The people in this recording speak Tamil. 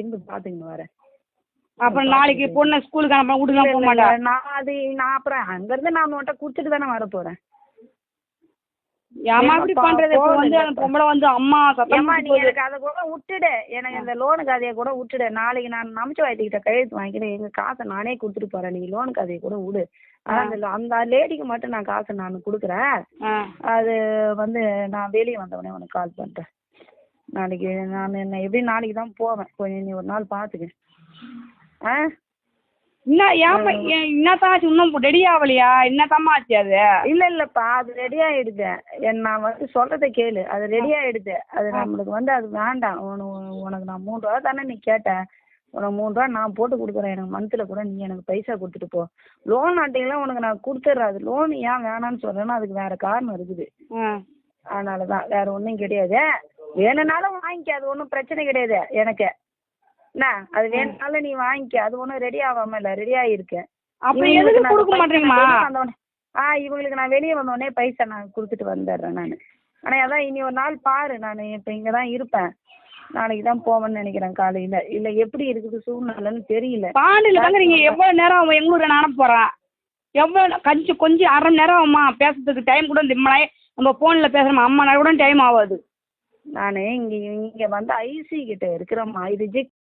இருந்து பார்த்துக்கின்னு வரேன். அப்புறம் நாளைக்கு பொண்ணை ஸ்கூலுக்கு அனுப்ப வீட்டுக்கு போக மாட்டா நான் அது நான் அப்புறம் அங்கேருந்து நான் உன்கிட்ட கொடுத்துட்டு தானே வர போகிறேன் ஏமா இப்படி பண்றது? இப்போ. வந்து பொம்பளை வந்து அம்மா சத்தம் நீ. எனக்கு அதை கூட விட்டுடு. எனக்கு இந்த லோனு கதையை கூட விட்டுடு. நாளைக்கு நான் நம்பிச்சு வாய்த்திக்கிட்ட கையெழுத்து வாங்கிக்கிறேன். எங்கள் காசை நானே கொடுத்துட்டு போகிறேன் நீ லோனு கதையை கூட விடு. அந்த அந்த லேடிக்கு மட்டும் நான் காசை நான் கொடுக்குறேன். அது வந்து நான் வெளியே வந்தவொடனே உனக்கு கால் பண்ணுறேன் நாளைக்கு நான் என்ன எப்படி நாளைக்கு தான் போவேன். கொஞ்சம் நீ ஒரு நாள் பார்த்துக்க ஆ? என்ன ஏமா என்னத்தான் ஆச்சு? இன்னும் ரெடி ஆகலையா? என்னத்தாம்மா ஆச்சு அது? இல்ல இல்லப்பா அது ரெடி ஆயிடுது. என் நான் வந்து சொல்றதை கேளு. அது ரெடி ஆயிடுது. அது நம்மளுக்கு வந்து அது வேண்டாம். உனக்கு உனக்கு நான் மூணு ரூபா தானே நீ கேட்ட. உனக்கு மூணு ரூபா நான் போட்டு கொடுக்குறேன். எனக்கு மந்த்தில் கூட நீ எனக்கு பைசா கொடுத்துட்டு போ. லோன் ஆட்டிங்கலாம் உனக்கு நான் கொடுத்துட்றேன். அது லோன் ஏன் வேணாம்னு சொல்றேன்னா அதுக்கு வேற காரணம் இருக்குது. அதனால தான் வேற ஒன்றும் கிடையாது. வேணும்னாலும் வாங்கிக்க அது ஒன்றும் பிரச்சனை கிடையாது எனக்கு. என்ன? அது வேணும்னாலும் நீ வாங்கிக்க அது ஒன்றும் ரெடி ஆகாம இல்லை ரெடி ஆகிருக்கு இவங்களுக்கு எதுக்கு கொடுக்க மாட்டீங்கம்மா? ஆ இவங்களுக்கு நான் வெளியே வந்தோடனே பைசா நான் கொடுத்துட்டு வந்துடுறேன் நான். ஆனால் அதான் இனி ஒரு நாள் பாரு நான் இப்போ இங்கே தான் இருப்பேன். நாளைக்கு தான் போவேன்னு நினைக்கிறேன் காலையில். இல்லை எப்படி இருக்குது சூழ்நிலைன்னு தெரியல. பாண்டியில் தாங்க நீங்கள் எவ்வளோ நேரம் ஆகும் எங்களூர் நான் போகிறேன் எவ்வளோ கொஞ்சம் கொஞ்சம் அரை மணி நேரம் ஆகுமா பேசுறதுக்கு டைம் கூட இந்த நம்ம ஃபோனில் பேசுகிறோம் அம்மா நேரம் கூட டைம் ஆகாது. நான் இங்கே இங்கே வந்து ஐசி கிட்ட இருக்கிறேம்மா இது ஜிக்